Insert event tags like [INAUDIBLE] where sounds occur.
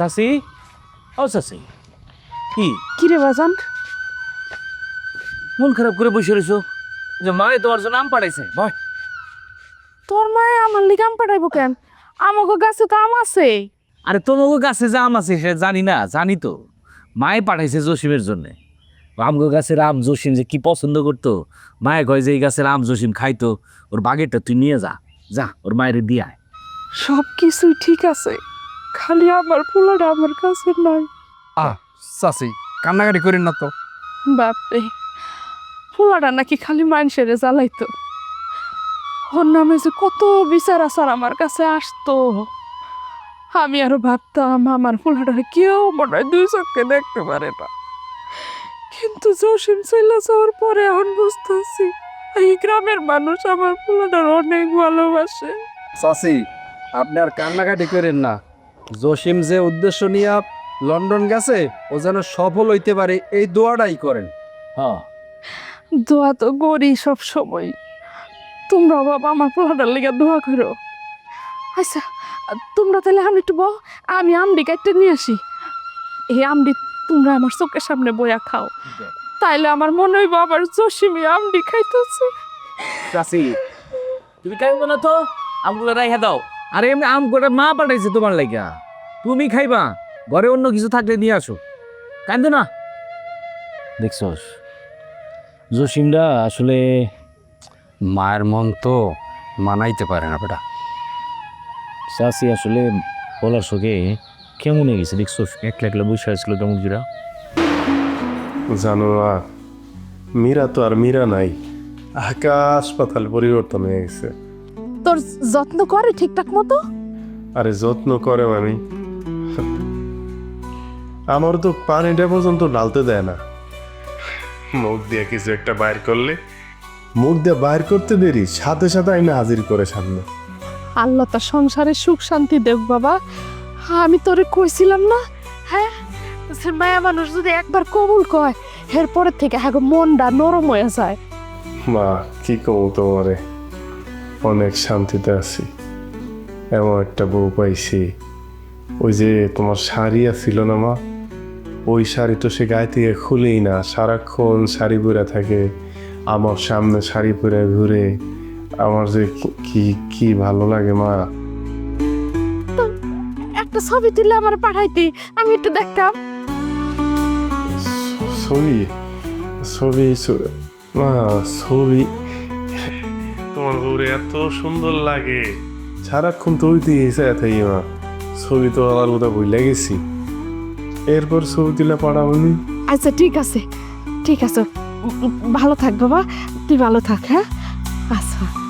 চাচি? ও চাচি। কি? কি রে বাজান? মন খারাপ করে বসে রয়েছো যে মায়ে তোমার জন্য আম পাঠাইছে। ভয় তোর মায়ে আমার লিগে আম পাঠাইবো কেন? আমাকে গাছে তো আম আছে। আরে তোমাকে গাছে যে আম আছে সে জানি না জানি তো। মায়ে পাঠাইছে জসিমের জন্য। আমগো গাছের আম জসিম যে কি পছন্দ করতো মায়ে কয় যে এই গাছের আম জসিম খাইতো ওর বাগেরটা তুই নিয়ে যা যা ওর মায়ের দিয়ে আয়। সব কিছুই ঠিক আছে। খালি আমার ফুলাটা আমার কাছে নাই। আহ চাচি কান্নাকাটি করেন না তো। বাপরে ফুলাটা নাকি খালি মানুষের জ্বালাইতো। ওর নামে যে কত বিচার আচার আমার কাছে আসতো। আমি আরও ভাবতাম আমার ফুলাটারে কেউ মনে হয় দুই চোখে দেখতে পারে না। কিন্তু জসিম চলে যাওয়ার পরে এখন বুঝতেছি এই গ্রামের মানুষ আমার ফুলাটার অনেক ভালোবাসে। চাচি আপনি আর কান্নাকাটি করেন না। জসিম যে উদ্দেশ্য নিয়ে লন্ডন গেছে ও যেন সফল হইতে পারে এই দোয়াটাই করেন। হ্যাঁ। দোয়া তো করি সব সময় তোমরা বাবা আমার পোলাটার লেগে দোয়া করো। আচ্ছা তোমরা তাহলে আমি একটু বহ আমি আমডি কাটতে নিয়ে আসি। এই আমডি তোমরা আমার চোখের সামনে বইয়া খাও। তাইলে আমার মনে হইব আবার জসিমি আমডি খাইতেছে। চাচি তুমি খাইবো না তো? আমগুলো রাইহা দাও। আরে এমনি আম করে মা পাঠাইছে তোমার লাগা। তুমি খাইবা ঘরে অন্য কিছু থাকলে নিয়ে আসো। কান্দো না। দেখছস জসিমরা আসলে মায়ের মন তো মানাইতে পারে না বেটা। চাচি আসলে বলার শোকে কেমন হয়ে গেছে? দেখছস একলা একলা বসে আসছিল কেমন জিরা জানো না মীরা তো আর মীরা নাই আকাশ পাতাল পরিবর্তন হয়ে গেছে। তোর যত্ন করে ঠিকঠাক মতো? আরে যত্ন করে আমি। [LAUGHS] আমার তো পানিটা পর্যন্ত ঢালতে দেয় না। মুখ দিয়ে কিছু একটা বাইর করলে? মুখ দিয়ে বাইর করতে দেরি সাথে সাথে আইনা হাজির করে সামনে। আল্লাহ তার সংসারে সুখ শান্তি দেব বাবা। আমি তোরে কইছিলাম না? হ্যাঁ? সে মায়া মানুষ যদি একবার কবুল কয় এরপরের থেকে হ্যাঁ গো, মনটা নরম হয়ে যায়। মা কি কমু তোমারে? অনেক শান্তিতে আছি। এমন একটা বউ পাইছি। ওই যে তোমার শাড়ি ছিল না মা? ওই শাড়ি তো সে গায়ে থেকে খুলেই না। সারাক্ষণ শাড়ি পরে থাকে আমার সামনে শাড়ি পরে ঘুরে। আমার যে কি- কি ভালো লাগে মা। একটা ছবি তুলে আমার পাঠাইতি আমি একটু দেখতাম। ছবি? ছবি মা ছবি। তোমার বউরে এত সুন্দর লাগে। সারাক্ষণ তো ওই দিয়ে মা। ছবি তো আমার কথা ভুলে গেছি। এরপর ছবি তুলে বলি আচ্ছা ঠিক আছে। ঠিক আছে। ভালো থাক বাবা। তুই ভালো থাক হ্যাঁ? আচ্ছা।